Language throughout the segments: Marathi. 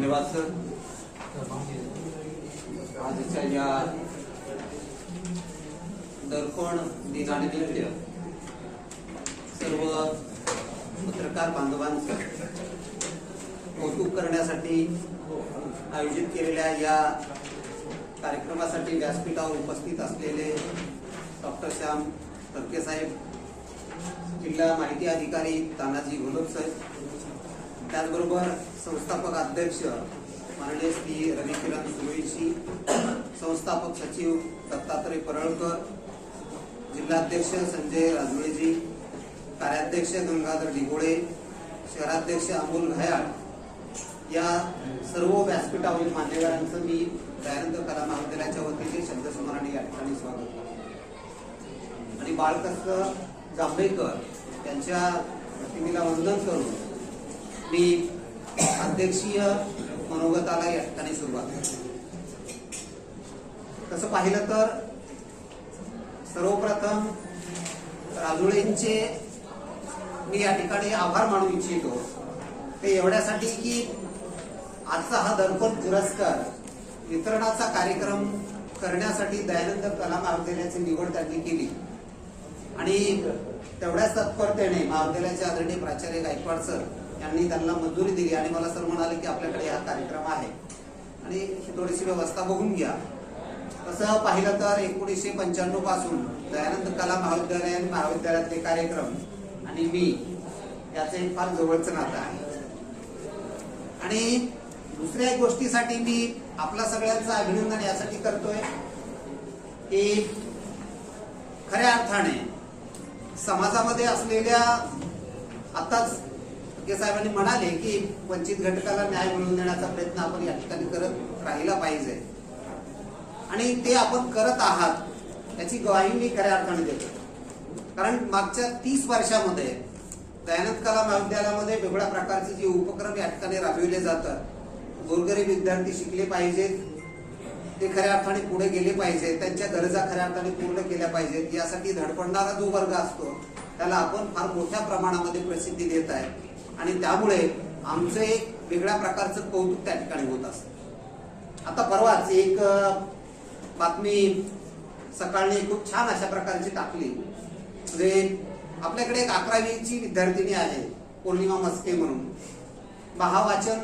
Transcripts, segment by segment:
धन्यवाद सर. आजच्या या दर्पण दिनानिमित्त सर्व पत्रकार बांधवांचं कौतुक करण्यासाठी आयोजित केलेल्या या कार्यक्रमासाठी व्यासपीठावर उपस्थित असलेले डॉक्टर श्याम तडके साहेब जिल्हा माहिती अधिकारी तानाजी घोलप साहेब त्याचबरोबर संस्थापक अध्यक्ष माननीय श्री रविकिरण सुरेशी संस्थापक सचिव दत्तात्रय परळकर जिल्हाध्यक्ष संजय राजवळेजी कार्याध्यक्ष गंगाधर डिगोळे शहराध्यक्ष अमोल घयाळ. या सर्व व्यासपीठावरील मान्यवरांचं मी दयानंद कला महाविद्यालयाच्या वतीने शब्दसमाराने या ठिकाणी स्वागत करतो. आणि बाळकृष्ण जांभेकर यांच्या प्रतिमेला वंदन करून मी अध्यक्षीय मनोगताला या ठिकाणी सुरुवात केली तसं पाहिलं तर सर्वप्रथम राजुळेंचे मी या ठिकाणी आभार मानू इच्छितो. ते एवढ्यासाठी की आजचा हा दर्पण पुरस्कार वितरणाचा कार्यक्रम करण्यासाठी दयानंद कला महाविद्यालयाची निवड त्यांनी केली. आणि तेवढ्याच तत्परतेने महाविद्यालयाचे आदरणीय प्राचार्य गायकवाड सर यांनी त्यांना मंजुरी दिली आणि मला सर म्हणाले की आपल्याकडे हा कार्यक्रम आहे. आणि ही थोडीशी व्यवस्था बघून घ्या. तसं पाहिलं तर एकोणीसशे पंच्याण्णवपासून दयानंद कला महाविद्यालय आणि महाविद्यालयातले कार्यक्रम आणि मी याचं एक फार जवळचं नातं आहे. आणि दुसऱ्या गोष्टीसाठी मी आपला सगळ्यांचं अभिनंदन यासाठी करतोय. की खऱ्या अर्थाने समाजामध्ये असलेल्या आताच के साहेबांनी म्हणाले की वंचित घटकाला न्याय मिळवून देण्याचा प्रयत्न आपण या ठिकाणी करत राहिला पाहिजे. आणि ते आपण करत आहात याची ग्वाही मी खऱ्या अर्थाने देतो. कारण मागच्या तीस वर्षामध्ये दयानंद कला महाविद्यालयामध्ये वेगळ्या प्रकारचे जे उपक्रम या ठिकाणी राबविले जातात गोरगरीब विद्यार्थी शिकले पाहिजेत ते खऱ्या अर्थाने पुढे गेले पाहिजेत त्यांच्या गरजा खऱ्या अर्थाने पूर्ण केल्या पाहिजेत यासाठी धडपडणारा जो वर्ग असतो त्याला आपण फार मोठ्या प्रमाणामध्ये प्रसिद्धी देत आहे. आणि त्यामुळे आमचं एक वेगळ्या प्रकारचं कौतुक त्या ठिकाणी होत असतं. आता परवाच एक बातमी सकाळी खूप छान अशा प्रकारची टाकली. म्हणजे आपल्याकडे एक अकरावीची विद्यार्थिनी आहे पौर्णिमा मस्के म्हणून. महावाचन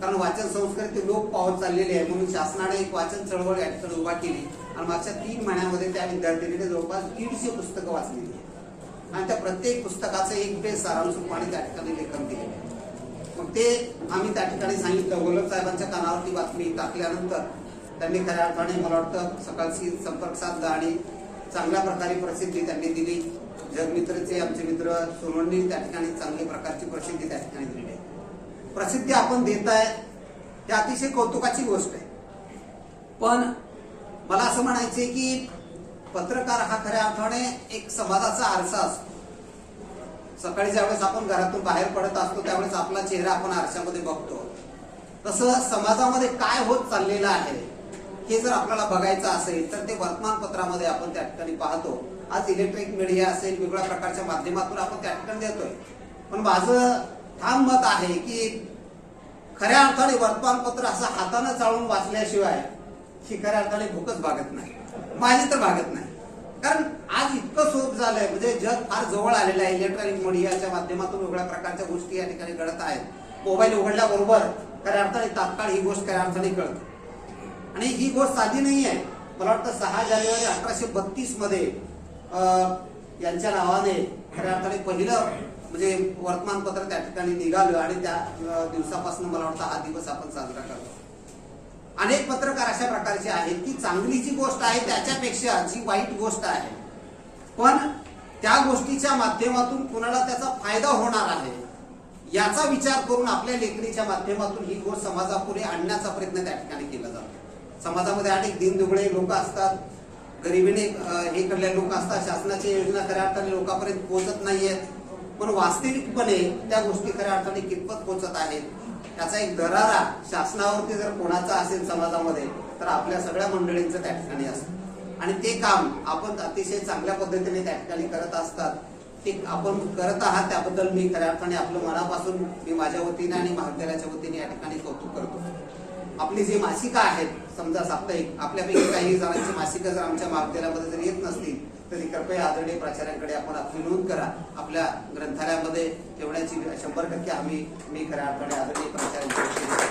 कारण वाचन संस्कृती लोक पावत चाललेली आहे म्हणून शासनाने एक वाचन चळवळ या ठिकाणी उभा केली. आणि मागच्या तीन महिन्यामध्ये त्या विद्यार्थिनीने जवळपास दीडशे पुस्तकं वाचलेली आहेत. आणि त्या प्रत्येक पुस्तकाचं एक पेज सारांश रूपाने त्या ठिकाणी लेखन केले मग ते आम्ही त्या ठिकाणी सांगितलं गोलक साहेबांच्या कानावरती बातमी टाकल्यानंतर त्यांनी खऱ्या अर्थाने मला वाटतं सकाळची संपर्क साधला आणि चांगल्या प्रकारे प्रसिद्धी त्यांनी दिली. जगमित्रचे आमचे मित्र सोनवणी त्या ठिकाणी चांगल्या प्रकारची प्रसिद्धी त्या ठिकाणी दिली आहे. प्रसिद्धी आपण देत आहे ही अतिशय कौतुकाची गोष्ट आहे. पण मला असं म्हणायचंय की पत्रकार हा खऱ्या अर्थाने एक समाजाचा आरसा असतो. सकाळी ज्यावेळेस आपण घरातून बाहेर पडत असतो त्यावेळेस आपला चेहरा आपण आरशामध्ये बघतो. तसं समाजामध्ये काय होत चाललेलं आहे हे जर आपल्याला बघायचं असेल तर ते वर्तमानपत्रामध्ये आपण त्या ठिकाणी पाहतो. आज इलेक्ट्रिक मीडिया असेल वेगवेगळ्या प्रकारच्या माध्यमातून आपण त्या ठिकाणी देतोय. पण माझं ठाम मत आहे की खऱ्या अर्थाने वर्तमानपत्र असं हातानं चाळून वाचल्याशिवाय ही खऱ्या अर्थाने भूकच भागत नाही. माझी तर भागत नाही. कारण आज इतकं सोप झालंय म्हणजे जग फार जवळ आलेलं आहे. इलेक्ट्रॉनिक मीडियाच्या माध्यमातून वेगळ्या प्रकारच्या गोष्टी या ठिकाणी घडत आहेत. मोबाईल उघडल्याबरोबर खऱ्या अर्थाने तात्काळ ही गोष्ट खऱ्या अर्थाने कळते. आणि ही गोष्ट साधी नाही आहे मला वाटतं सहा जानेवारी अठराशे बत्तीसमध्ये अं, यांच्या नावाने खऱ्या अर्थाने पहिलं म्हणजे वर्तमानपत्र त्या ठिकाणी निघालं आणि त्या दिवसापासून मला वाटतं हा दिवस आपण साजरा करतो. अनेक पत्रकार अशा प्रकारचे आहेत की चांगली जी गोष्ट आहे त्याच्यापेक्षा जी वाईट गोष्ट आहे. पण त्या गोष्टीच्या माध्यमातून कुणाला त्याचा फायदा होणार आहे याचा विचार करून आपल्या लेखणीच्या माध्यमातून ही गोष्ट समाजापुढे आणण्याचा प्रयत्न त्या ठिकाणी केला जातो. समाजामध्ये अनेक दिनदुबळे लोक असतात गरिबीने हे करलेले लोक असतात शासनाच्या योजना खऱ्या अर्थाने लोकांपर्यंत पोहोचत नाहीयेत पण वास्तविकपणे त्या गोष्टी खऱ्या अर्थाने कितपत पोहोचत आहेत त्याचा एक दरारा शासनावरती जर कोणाचा असेल समाजामध्ये तर आपल्या सगळ्या मंडळींचं त्या ठिकाणी असतं. आणि ते काम आपण अतिशय चांगल्या पद्धतीने त्या ठिकाणी करत असतात ते आपण करत आहात त्याबद्दल मी खऱ्या अर्थाने आपलं मनापासून मी माझ्या वतीने आणि महाविद्यालयाच्या वतीने या ठिकाणी कौतुक करतो. आपली जी मासिकं आहेत समजा साप्ताहिक आपल्यापैकी काही जणांची मासिकं जर आमच्या महाविद्यालयामध्ये जर येत नसतील तरी कृपया आदरणीय प्राचार्यांकडे आपण आपली नोंद करा. आपल्या ग्रंथालयामध्ये ठेवण्याची शंभर टक्के आम्ही मी खऱ्या अर्थाने आदरणीय प्राचार्यांच्या